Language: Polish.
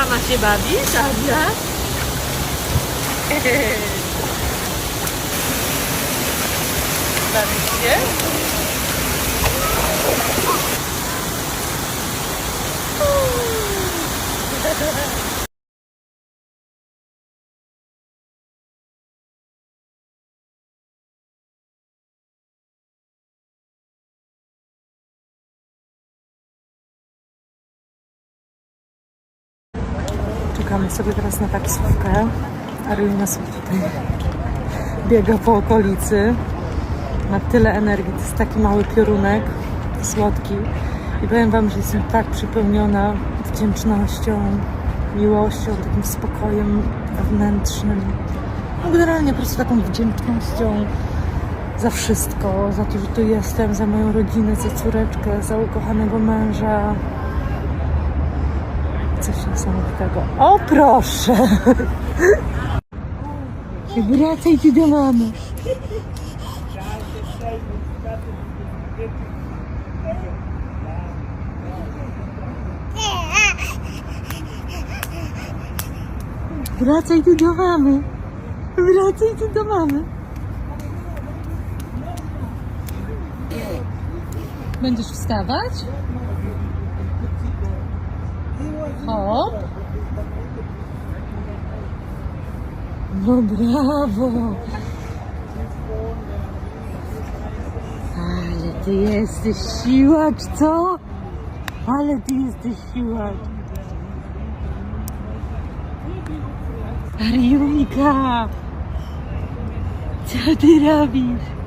sama si Babi sana. Babi Czekamy sobie teraz na taksówkę. Arlina sobie tutaj biega po okolicy. Ma tyle energii, to jest taki mały piorunek, słodki. I powiem Wam, że jestem tak przypełniona wdzięcznością, miłością, takim spokojem wewnętrznym. No generalnie po prostu taką wdzięcznością za wszystko, za to, że tu jestem, za moją rodzinę, za córeczkę, za ukochanego męża, Coś niesamowitego. O proszę! Wracaj ty do mamy. Wracaj tu do mamy. Wracaj tu do mamy. Będziesz wstawać? Hop. No brawo. Ale ty jesteś siłacz, co? Ale ty jesteś siłacz. Ariunika. Co ty robisz?